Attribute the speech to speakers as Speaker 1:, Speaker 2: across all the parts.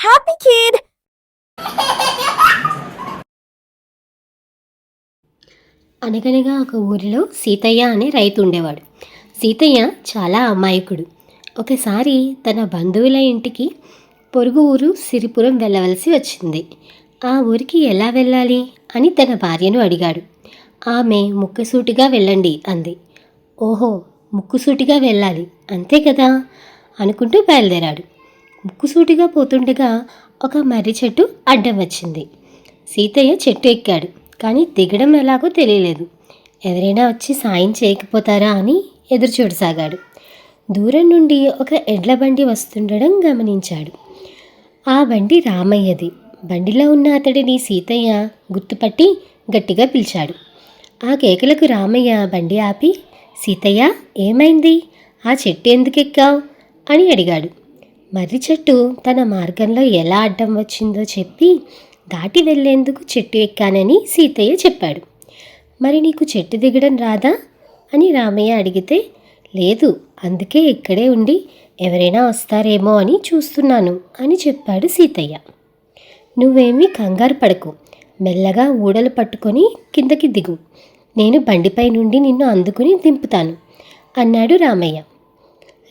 Speaker 1: Happy kid!
Speaker 2: అనగనగా ఒక ఊరిలో సీతయ్య అనే రైతు ఉండేవాడు. సీతయ్య చాలా అమాయకుడు. ఒకసారి తన బంధువుల ఇంటికి పొరుగు ఊరు సిరిపురం వెళ్ళవలసి వచ్చింది. ఆ ఊరికి ఎలా వెళ్ళాలి? అని తన భార్యను అడిగాడు. ఆమె ముక్కుసూటిగా వెళ్ళండి అంది. ఓహో ముక్కుసూటిగా వెళ్ళాలి అంతే కదా? అనుకుంటూ బయలుదేరాడు. ముక్కుసూటిగా పోతుండగా ఒక మర్రి చెట్టు అడ్డం వచ్చింది. సీతయ్య చెట్టు ఎక్కాడు. కానీ దిగడం ఎలాగో తెలియలేదు. ఎవరైనా వచ్చి సాయం చేయకపోతారా అని ఎదురు చూడసాగాడు. దూరం నుండి ఒక ఎడ్ల బండి వస్తుండడం గమనించాడు. ఆ బండి రామయ్యది. బండిలో ఉన్న అతడిని సీతయ్య గుర్తుపట్టి గట్టిగా పిలిచాడు. ఆ కేకలకు రామయ్య బండి ఆపి సీతయ్య ఏమైంది? ఆ చెట్టు ఎందుకు ఎక్కావు? అని అడిగాడు. మర్రి చెట్టు తన మార్గంలో ఎలా అడ్డం వచ్చిందో చెప్పి దాటి వెళ్ళేందుకు చెట్టు ఎక్కానని సీతయ్య చెప్పాడు. మరి నీకు చెట్టు దిగడం రాదా? అని రామయ్య అడిగితే లేదు అందుకే ఇక్కడే ఉండి ఎవరైనా వస్తారేమో అని చూస్తున్నాను అని చెప్పాడు సీతయ్య. నువ్వేమీ కంగారు పడకు. మెల్లగా ఊడలు పట్టుకొని కిందకి దిగు. నేను బండిపై నుండి నిన్ను అందుకుని దింపుతాను అన్నాడు రామయ్య.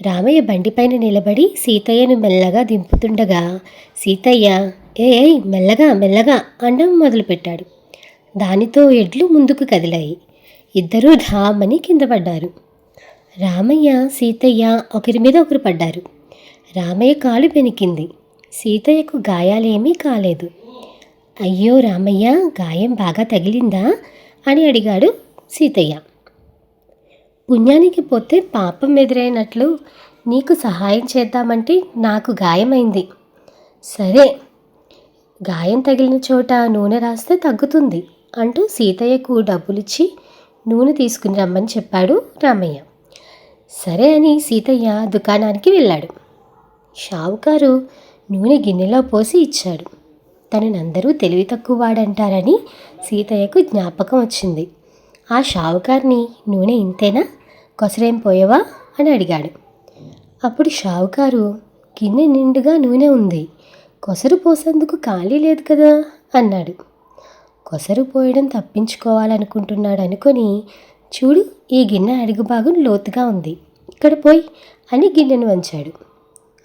Speaker 2: రామయ్య బండిపైన నిలబడి సీతయ్యను మెల్లగా దింపుతుండగా సీతయ్య ఏ మెల్లగా మెల్లగా అండం మొదలుపెట్టాడు. దానితో ఎడ్లు ముందుకు కదిలాయి. ఇద్దరూ ధామని కింద పడ్డారు. రామయ్య సీతయ్య ఒకరి మీద ఒకరు పడ్డారు. రామయ్య కాలు బెనికింది సీతయ్యకు గాయాలేమీ కాలేదు. అయ్యో రామయ్య గాయం బాగా తగిలిందా? అని అడిగాడు సీతయ్య. పుణ్యానికి పోతే పాపం ఎదురైనట్లు నీకు సహాయం చేద్దామంటే నాకు గాయమైంది. సరే గాయం తగిలిన చోట నూనె రాస్తే తగ్గుతుంది అంటూ సీతయ్యకు డబ్బులిచ్చి నూనె తీసుకుని రమ్మని చెప్పాడు రామయ్య. సరే అని సీతయ్య దుకాణానికి వెళ్ళాడు. షావుకారు నూనె గిన్నెలో పోసి ఇచ్చాడు. తననందరూ తెలివి తక్కువ వాడంటారని సీతయ్యకు జ్ఞాపకం వచ్చింది. ఆ షావుకారిని నూనె ఇంతేనా? కొసరేం పోయావా? అని అడిగాడు. అప్పుడు షావుకారు గిన్నె నిండుగా నూనె ఉంది. కొసరు పోసేందుకు ఖాళీ లేదు కదా? అన్నాడు. కొసరు పోయడం తప్పించుకోవాలనుకుంటున్నాడు అనుకొని చూడు ఈ గిన్నె అడుగు భాగం లోతుగా ఉంది. ఇక్కడ పోయి అని గిన్నెను వంచాడు.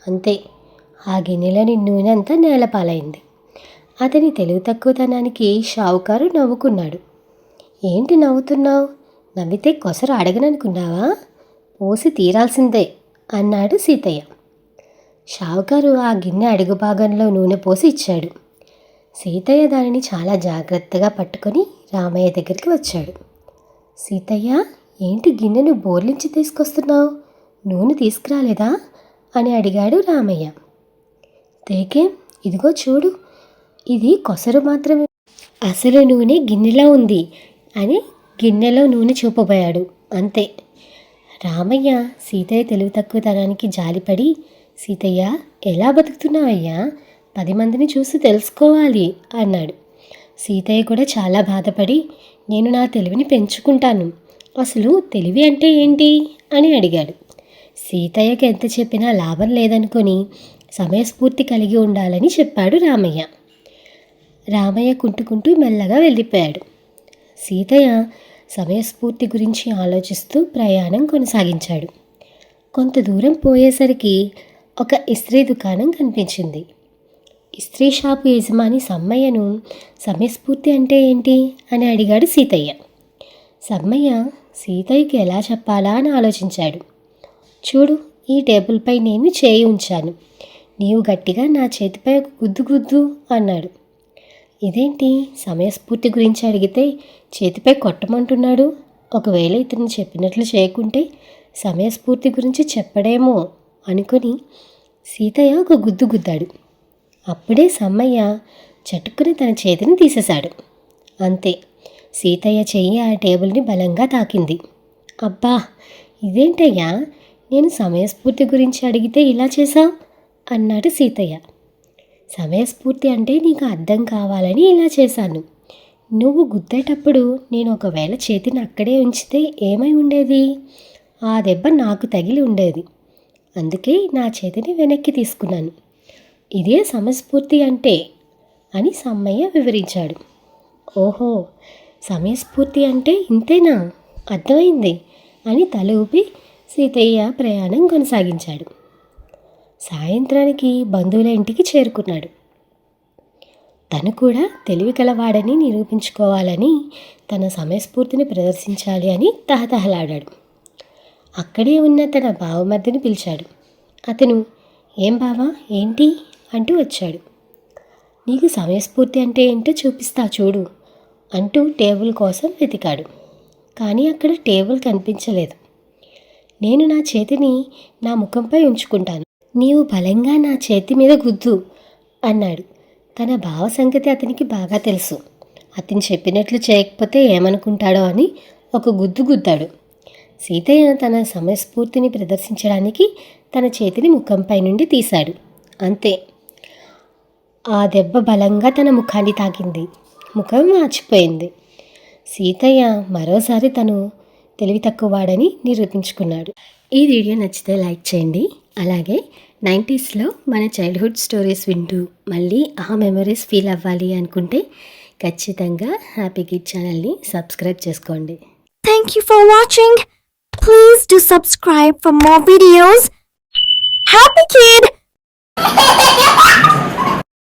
Speaker 2: అంతే ఆ గిన్నెలోని నూనె అంతా నేలపాలైంది అతని తెలివి తక్కువతనానికి షావుకారు నవ్వుకున్నాడు. ఏంటి నవ్వుతున్నావు? నవ్వితే కొసరు అడగననుకున్నావా? పోసి తీరాల్సిందే అన్నాడు సీతయ్య. షావుకారు ఆ గిన్నె అడుగు భాగంలో నూనె పోసి ఇచ్చాడు. సీతయ్య దానిని చాలా జాగ్రత్తగా పట్టుకొని రామయ్య దగ్గరికి వచ్చాడు. సీతయ్య ఏంటి గిన్నెను బోర్లించి తీసుకొస్తున్నావు? నూనె తీసుకురాలేదా? అని అడిగాడు రామయ్య. తేకేం ఇదిగో చూడు ఇది కొసరు మాత్రమే. అసలు నూనె గిన్నెలా ఉంది? అని గిన్నెలో నూనె చూపబోయాడు. అంతే. రామయ్య సీతయ్య తెలివి తక్కువతనానికి జాలిపడి సీతయ్య ఎలా బతుకుతున్నావయ్యా పది మందిని చూసి తెలుసుకోవాలి అన్నాడు. సీతయ్య కూడా చాలా బాధపడి నేను నా తెలివిని పెంచుకుంటాను. అసలు తెలివి అంటే ఏంటి? అని అడిగాడు. సీతయ్యకి ఎంత చెప్పినా లాభం లేదనుకొని సమయస్ఫూర్తి కలిగి ఉండాలని చెప్పాడు రామయ్య. రామయ్య కుంటుకుంటూ మెల్లగా వెళ్ళిపోయాడు. సీతయ్య సమయస్ఫూర్తి గురించి ఆలోచిస్తూ ప్రయాణం కొనసాగించాడు. కొంత దూరం పోయేసరికి ఒక ఇస్త్రీ దుకాణం కనిపించింది. ఇస్త్రీ షాపు యజమాని సమ్మయ్యను సమయస్ఫూర్తి అంటే ఏంటి? అని అడిగాడు సీతయ్య. సమ్మయ్య సీతయ్యకి ఎలా చెప్పాలా? అని ఆలోచించాడు. చూడు ఈ టేబుల్పై నేను చేయి ఉంచాను. నీవు గట్టిగా నా చేతిపై ఒక గుద్దు గుద్దు అన్నాడు. ఇదేంటి? సమయస్ఫూర్తి గురించి అడిగితే చేతిపై కొట్టమంటున్నాడు. ఒకవేళ ఇతను చెప్పినట్లు చేయకుంటే సమయస్ఫూర్తి గురించి చెప్పడేమో అనుకొని సీతయ్య ఒక గుద్దు గుద్దాడు. అప్పుడే సమ్మయ్య చటుక్కుని తన చేతిని తీసేశాడు. అంతే సీతయ్య చెయ్యి ఆ టేబుల్ని బలంగా తాకింది. అబ్బా ఇదేంటయ్యా? నేను సమయస్ఫూర్తి గురించి అడిగితే ఇలా చేశావు? అన్నాడు సీతయ్య. సమయస్ఫూర్తి అంటే నీకు అర్థం కావాలని ఇలా చేశాను. నువ్వు గుద్దేటప్పుడు నేను ఒకవేళ చేతిని అక్కడే ఉంచితే ఏమై ఉండేది? ఆ దెబ్బ నాకు తగిలి ఉండేది. అందుకే నా చేతిని వెనక్కి తీసుకున్నాను. ఇదే సమస్ఫూర్తి అంటే అని సమ్మయ్య వివరించాడు. ఓహో సమయస్ఫూర్తి అంటే ఇంతేనా? అర్థమైంది అని తల ఊపి సీతయ్య ప్రయాణం కొనసాగించాడు. సాయంత్రానికి బంధువుల ఇంటికి చేరుకున్నాడు. తను కూడా తెలివి కలవాడని నిరూపించుకోవాలని తన సమయస్ఫూర్తిని ప్రదర్శించాలి అని తహతహలాడాడు. అక్కడే ఉన్న తన బావమర్దిని పిలిచాడు. అతను ఏం బావా ఏంటి? అంటూ వచ్చాడు. నీకు సమయస్ఫూర్తి అంటే ఏంటో చూపిస్తా చూడు అంటూ టేబుల్ కోసం వెతికాడు. కానీ అక్కడ టేబుల్ కనిపించలేదు. నేను నా చేతిని నా ముఖంపై ఉంచుకుంటాను. నీవు బలంగా నా చేతి మీద గుద్దు అన్నాడు. తన భావ సంగతి అతనికి బాగా తెలుసు. అతను చెప్పినట్లు చేయకపోతే ఏమనుకుంటాడో అని ఒక గుద్దు గుద్దాడు. సీతయ్య తన సమయస్ఫూర్తిని ప్రదర్శించడానికి తన చేతిని ముఖంపై నుండి తీశాడు. అంతే. ఆ దెబ్బ బలంగా తన ముఖాన్ని తాకింది. ముఖం వాచిపోయింది సీతయ్య మరోసారి తను తెలివి తక్కువవాడని నిరూపించుకున్నాడు. ఈ వీడియో నచ్చితే లైక్ చేయండి. అలాగే నైంటీస్లో మన చైల్డ్హుడ్ స్టోరీస్ వింటూ మళ్ళీ ఆ మెమరీస్ ఫీల్ అవ్వాలి అనుకుంటే ఖచ్చితంగా హ్యాపీ కిడ్ ఛానల్ని సబ్స్క్రైబ్ చేసుకోండి.
Speaker 1: Thank you for watching please to subscribe for more videos happy kid